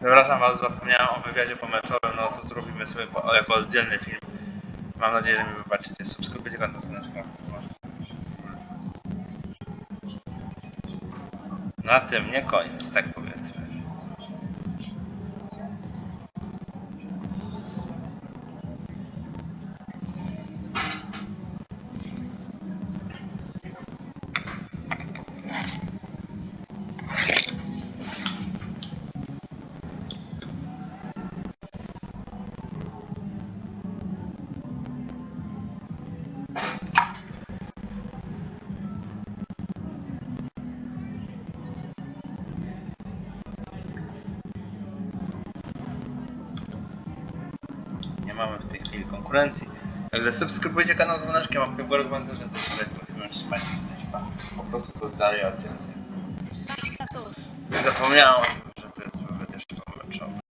Przepraszam was, zapomniałem o wywiadzie pomeczowym, no to zrobimy sobie po, jako oddzielny film. Mam nadzieję, że mi wybaczycie. Subskrybujcie kanał Dzwoneczka. Na tym nie koniec, tak powiedzmy. Mamy w tej chwili konkurencji. Także subskrybujcie kanał Dzwoneczkiem, łapkę w górę, komentarze, zostawiajcie, musimy trzymać. Po prostu to dalej oddzielnie. Cóż. Zapomniałem